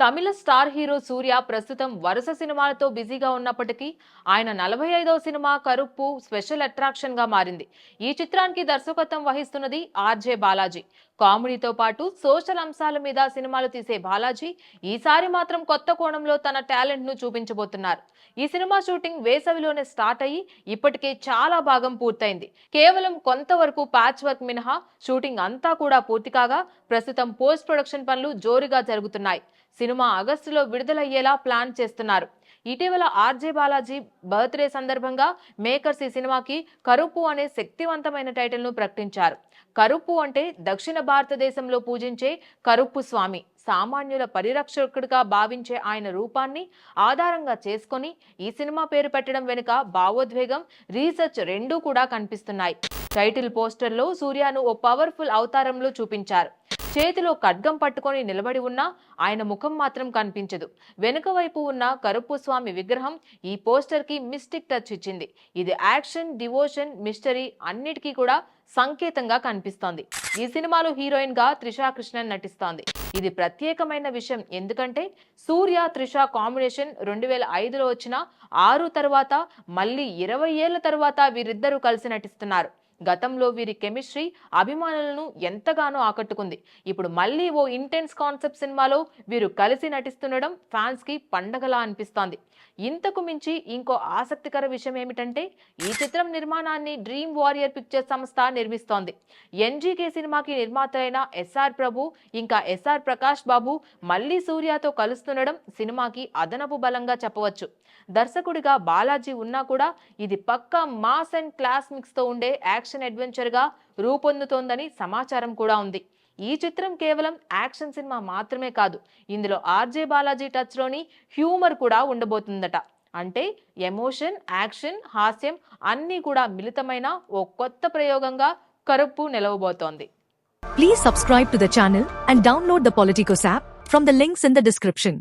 తమిళ star hero సూర్య ప్రస్తుతం వరుస సినిమాలతో బిజీగా ఉన్నప్పటికీ ఆయన నలభై ఐదవ సినిమా కరుప్పు స్పెషల్ అట్రాక్షన్గా మారింది. ఈ చిత్రానికి దర్శకత్వం వహిస్తున్నది ఆర్జే బాలాజీ. కామెడీతో పాటు సోషల్ అంశాల మీద సినిమాలు తీసే బాలాజీ ఈసారి మాత్రం కొత్త కోణంలో తన టాలెంట్ను చూపించబోతున్నారు. ఈ సినిమా షూటింగ్ వేసవిలోనే స్టార్ట్ అయ్యి ఇప్పటికే చాలా భాగం పూర్తయింది. కేవలం కొంతవరకు ప్యాచ్ వర్క్ మినహా షూటింగ్ అంతా కూడా పూర్తి కాగా ప్రస్తుతం పోస్ట్ ప్రొడక్షన్ పనులు జోరుగా జరుగుతున్నాయి. సినిమా ఆగస్టులో విడుదలయ్యేలా ప్లాన్ చేస్తున్నారు. ఇటీవల ఆర్జే బాలాజీ బర్త్డే సందర్భంగా మేకర్స్ ఈ సినిమాకి కరుపు అనే శక్తివంతమైన టైటిల్ను ప్రకటించారు. కరుపు అంటే దక్షిణ భారతదేశంలో పూజించే కరుపు స్వామి సామాన్యుల పరిరక్షకుడిగా భావించే ఆయన రూపాన్ని ఆధారంగా చేసుకొని ఈ సినిమా పేరు పెట్టడం వెనుక భావోద్వేగం రీసెర్చ్ రెండూ కూడా కనిపిస్తున్నాయి. టైటిల్ పోస్టర్లో సూర్యాను ఓ పవర్ఫుల్ అవతారంలో చూపించారు. చేతిలో ఖడ్గం పట్టుకొని నిలబడి ఉన్న ఆయన ముఖం మాత్రం కనిపించదు. వెనుక వైపు ఉన్న కరుపు స్వామి విగ్రహం ఈ పోస్టర్కి మిస్టిక్ టచ్ ఇచ్చింది. ఇది యాక్షన్ డివోషన్ మిస్టరీ అన్నిటికీ కూడా సంకేతంగా కనిపిస్తోంది. ఈ సినిమాలో హీరోయిన్గా త్రిషా కృష్ణన్ నటిస్తోంది. ఇది ప్రత్యేకమైన విషయం. ఎందుకంటే సూర్య త్రిష కాంబినేషన్ రెండు వేల ఐదులో వచ్చిన ఆరు తర్వాత మళ్ళీ ఇరవై ఏళ్ళ తర్వాత వీరిద్దరూ కలిసి నటిస్తున్నారు. గతంలో వీరి కెమిస్ట్రీ అభిమానులను ఎంతగానో ఆకట్టుకుంది. ఇప్పుడు మళ్ళీ ఓ ఇంటెన్స్ కాన్సెప్ట్ సినిమాలో వీరు కలిసి నటిస్తుండడం ఫ్యాన్స్కి పండగలా అనిపిస్తోంది. ఇంతకు మించి ఇంకో ఆసక్తికర విషయం ఏమిటంటే ఈ చిత్రం నిర్మాణాన్ని డ్రీమ్ వారియర్ పిక్చర్ సంస్థ నిర్మిస్తోంది. ఎన్జీకే సినిమాకి నిర్మాతలైన ఎస్ఆర్ ప్రభు ఇంకా ఎస్ఆర్ ప్రకాష్ బాబు మళ్ళీ సూర్యతో కలుస్తుండడం సినిమాకి అదనపు బలంగా చెప్పవచ్చు. దర్శకుడిగా బాలాజీ ఉన్నా కూడా ఇది పక్కా మాస్ అండ్ క్లాస్ మిక్స్తో ఉండే యాక్షన్ అడ్వెంచర్గా రూపొందుతోందని సమాచారం కూడా ఉంది. ఈ చిత్రం కేవలం యాక్షన్ సినిమా మాత్రమే కాదు ఇందులో ఆర్జే బాలాజీ టచ్లోని హ్యూమర్ కూడా ఉండబోతుందట. అంటే ఎమోషన్ యాక్షన్ హాస్యం అన్నీ కూడా మిళితమైన ఓ కొత్త ప్రయోగంగా Karuppu నిలవబోతోంది. Please subscribe to the channel and download the Politicos app from the links in the description